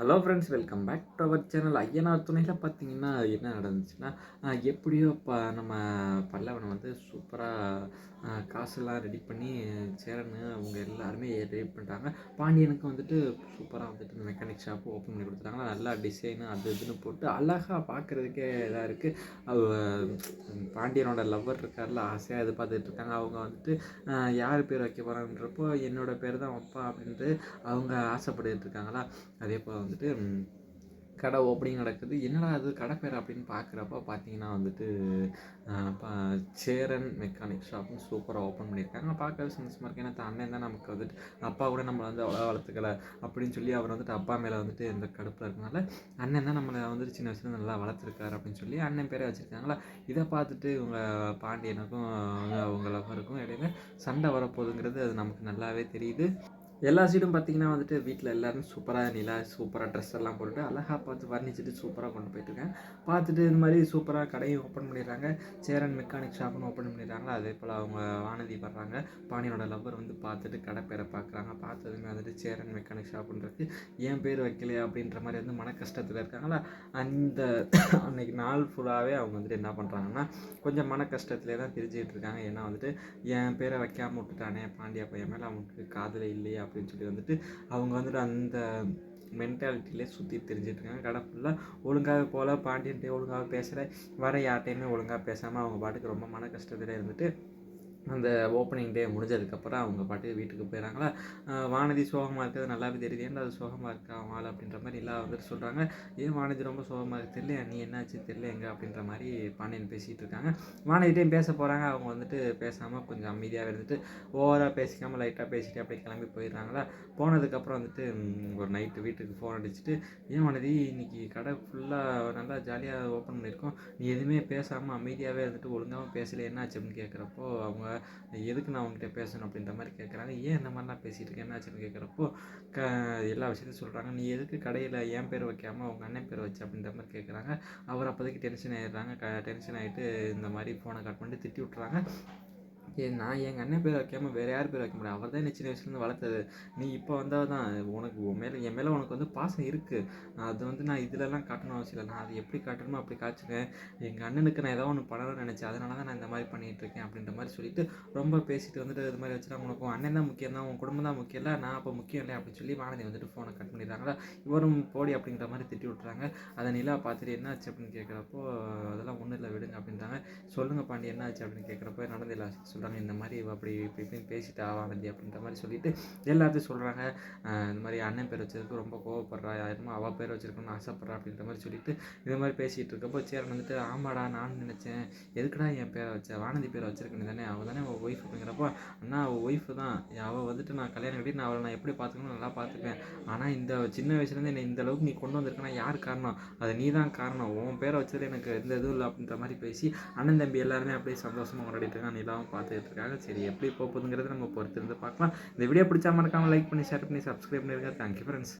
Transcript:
Hello friends welcome back to our channel Ayyanar துணையில் பார்த்தீங்கன்னா என்ன நடந்துச்சுன்னா எப்படியோ ப நம்ம பல்லவனை வந்து சூப்பராக காசெல்லாம் ரெடி பண்ணி சேரனு அவங்க எல்லாருமே ரெடி பண்ணிட்டாங்க. பாண்டியனுக்கு வந்துட்டு சூப்பராக வந்துட்டு மெக்கானிக் ஷாப்பு ஓப்பன் பண்ணி கொடுத்துட்டாங்க. நல்லா டிசைனு அது இதுன்னு போட்டு அழகாக பார்க்குறதுக்கே இதாக இருக்குது பாண்டியனோட லவ்வர் இருக்கார்ல ஆசையாக இது பார்த்துட்டு இருக்காங்க. அவங்க வந்துட்டு யார் பேர் வைக்க போகிறாங்கன்றப்போ என்னோடய பேர் தான் வைப்பா அப்படின்ட்டு அவங்க ஆசைப்பட்டுட்டு இருக்காங்களா? அதே போல் வந்துட்டு கடை ஓப்பனிங் நடக்குது. என்னடா அது கடை பேர் அப்படின்னு பார்க்குறப்ப பார்த்தீங்கன்னா வந்துட்டு சேரன் மெக்கானிக் ஷாப்னு சூப்பராக ஓப்பன் பண்ணியிருக்காங்க. பார்க்கவே சந்தோஷமாக இருக்குது ஏன்னா அண்ணன் தான் நமக்கு வந்துட்டு அப்பா கூட நம்மளை வந்து அவ்வளோ வளர்த்துக்கல அப்படின்னு சொல்லி அவர் வந்துட்டு அப்பா மேலே வந்துட்டு இந்த கடுப்பில் இருக்கனால அண்ணன் தான் நம்மளை வந்துட்டு சின்ன வயசுல நல்லா வளர்த்துருக்காரு அப்படின்னு சொல்லி அண்ணன் பேரே வச்சுருக்காங்களா இதை பார்த்துட்டு இவங்க பாண்டியனுக்கும் அவங்க லவ்வருக்கும் இடையில சண்டை வரப்போகுதுங்கிறது அது நமக்கு நல்லாவே தெரியுது. எல்லா சீடும் பார்த்தீங்கன்னா வந்துட்டு வீட்டில் எல்லோரும் சூப்பராக நிலா சூப்பராக ட்ரெஸ் எல்லாம் போட்டுட்டு அழகாக பார்த்து வர்ணிச்சுட்டு சூப்பராக கொண்டு போயிட்டுருக்கேன் பார்த்துட்டு இந்த மாதிரி சூப்பராக கடையும் ஓப்பன் பண்ணிடுறாங்க. சேரன் மெக்கானிக் ஷாப்னு ஓப்பன் பண்ணிடுறாங்க. அதே போல் அவங்க வானதி வர்றாங்க. பாண்டியனோட லவ்வர் வந்து பார்த்துட்டு கடை பேரை பார்க்குறாங்க. பார்த்ததுமே வந்துட்டு சேரன் மெக்கானிக் ஷாப்புன்றது ஏன் பேர் வைக்கலையா அப்படின்ற மாதிரி வந்து மன கஷ்டத்தில் இருக்காங்களா? அந்த அன்னைக்கு நாள் ஃபுல்லாகவே அவங்க வந்துட்டு என்ன பண்ணுறாங்கன்னா கொஞ்சம் மன கஷ்டத்திலே தான் தெரிஞ்சுக்கிட்டு இருக்காங்க. ஏன்னா வந்துட்டு என் பேரை வைக்காமல் விட்டுட்டானே பாண்டியா பையன் மேலே அவனுக்கு காதலை இல்லையா அப்படின்னு சொல்லி வந்துட்டு அவங்க வந்துட்டு அந்த மென்டாலிட்டியிலே சுற்றி தெரிஞ்சிட்ருக்காங்க. கடை ஃபுல்லாக ஒழுங்காக போல பாண்டியன்ட்டே ஒழுங்காக பேசுகிற வர யார்ட்டையுமே ஒழுங்காக பேசாமல் அவங்க பாட்டுக்கு ரொம்ப மன கஷ்டத்தில் இருந்துட்டு அந்த ஓப்பனிங் டே முடிஞ்சதுக்கப்புறம் அவங்க பாட்டு வீட்டுக்கு போயிடறாங்களா வானதி சோகமாக இருக்கிறது நல்லாவே தெரியுது. ஏன்டா அது சோகமாக இருக்கா ஆள் அப்படின்ற மாதிரி எல்லாம் வந்துட்டு சொல்கிறாங்க ஏன் வானதி ரொம்ப சோகமாக இருக்கு? தெரியல நீ என்னாச்சு? தெரியல எங்கே? அப்படின்ற மாதிரி பாண்டியன் பேசிகிட்டு இருக்காங்க. வானதிட்டையும் பேச போகிறாங்க அவங்க வந்துட்டு பேசாமல் கொஞ்சம் அமைதியாக இருந்துட்டு ஓவராக பேசிக்காமல் லைட்டாக பேசிட்டு அப்படியே கிளம்பி போயிடுறாங்களா? போனதுக்கப்புறம் வந்துட்டு ஒரு நைட்டு வீட்டுக்கு ஃபோன் அடிச்சுட்டு ஏன் வானதி இன்றைக்கி கடை ஃபுல்லாக நல்லா ஜாலியாக ஓப்பன் பண்ணியிருக்கோம். நீ எதுவுமே பேசாமல் அமைதியாகவே இருந்துட்டு ஒழுங்காகவும் பேசலை என்னாச்சு? அப்படின்னு கேட்குறப்போ அவங்க எதுக்கு நான் உங்ககிட்ட பேசணும்? அப்படின்ற மாதிரி கேட்குறாங்க. ஏன் இந்த மாதிரிலாம் பேசிகிட்டு இருக்கேன்? என்னாச்சுன்னு கேட்குறப்போ க எல்லா விஷயத்தையும் சொல்கிறாங்க நீ எதுக்கு கடையில் என் பேர் வைக்காமல் உங்கள் அண்ணன் பேர் வச்சு? அப்படின்ற மாதிரி கேட்குறாங்க. அவர் அப்போதைக்கு டென்ஷன் ஆயிடுறாங்க. க டென்ஷன் ஆகிட்டு இந்த மாதிரி ஃபோனை கட் பண்ணிட்டு திட்டி விட்றாங்க நான் எங்கள் அண்ணன் பேர் வைக்காம வேறு யார் பேர் வைக்க முடியும்? அவர் தான் என்ன சின்ன வயசுலேருந்து வளர்த்தது. நீ இப்போ வந்தால் தான் உனக்கு உன் மேலே என் மேலே உனக்கு வந்து பாசம் இருக்குது அது வந்து நான் இதிலலாம் காட்டணும் அவசியம் இல்லை. நான் அது எப்படி காட்டணுமோ அப்படி காய்ச்சுவேன் எங்கள் அண்ணனுக்கு நான் ஏதோ ஒன்று பண்ணணும்னு நினச்சேன். அதனால தான் நான் இந்த மாதிரி பண்ணிகிட்ருக்கேன் அப்படின்ற மாதிரி சொல்லிட்டு ரொம்ப பேசிட்டு வந்துட்டு இது மாதிரி வச்சுனா உனக்கு உன் அண்ணன் தான் முக்கியம் தான் உன் குடும்பம் தான் முக்கியம் இல்லை. நான் அப்போ முக்கியம் இல்லை அப்படின்னு சொல்லி வானதி வந்துட்டு ஃபோனை கட் பண்ணிடுறாங்களா? இவரும் போடி அப்படின்ற மாதிரி திட்டி விட்றாங்க அதை நிலா பார்த்துட்டு என்னாச்சு அப்படின்னு கேட்குறப்போ அதெல்லாம் ஒன்றும் இல்லை விடுங்க அப்படின்றாங்க. சொல்லுங்க பாண்டி என்னாச்சு அப்படின்னு கேட்குறப்ப நடந்து எல்லா சொல்கிறாங்க இந்த மாதிரி அப்படி இப்படி இப்படின்னு பேசிட்டா வானதி அப்படின்ற மாதிரி சொல்லிட்டு எல்லாத்தையும் சொல்கிறாங்க இந்த மாதிரி அண்ணன் பேர் வச்சதுக்கு ரொம்ப கோவப்படுறா யாருமோ அவள் பேர் வச்சிருக்கணும்னு ஆசைப்பட்றா அப்படின்ற மாதிரி சொல்லிட்டு இது மாதிரி பேசிகிட்டு இருக்கப்போ சேரன் வந்துட்டு ஆமாடா நானும் நினச்சேன். எதுக்குடா என் பேரை வச்ச? வானதி பேரை வச்சிருக்கணும் தானே அவள் தானே அவள் ஒய்ஃப் அப்படிங்கிறப்போ அண்ணா அவள் ஒய்ஃப் தான். அவள் வந்துட்டு நான் கல்யாணம் கட்டி நான் அவளை நான் எப்படி பார்த்துக்கணும் நல்லா பார்த்துப்பேன். ஆனால் இந்த சின்ன வயசுலேருந்து என்னை இந்த அளவுக்கு நீ கொண்டு வந்திருக்கனா யார் காரணம்? அது நீ தான் காரணம். உன் பேரை வச்சது எனக்கு எந்த இதுவும் இல்லை அப்படின்ற மாதிரி பேசி அண்ணன் தம்பி எல்லாருமே அப்படியே சந்தோஷமாக கொண்டாடிட்டு இருக்காங்க. நிலாவும் பார்த்துட்டு இருக்காங்க. சரி எப்படி போகுதுங்கிறது நம்ம பொறுத்திருந்து பார்க்கலாம். இந்த வீடியோ பிடிச்சா மறக்காமல் லைக் பண்ணி ஷேர் பண்ணி சப்ஸ்கிரைப் பண்ணியிருக்கேன் தேங்க்யூ ஃப்ரெண்ட்ஸ்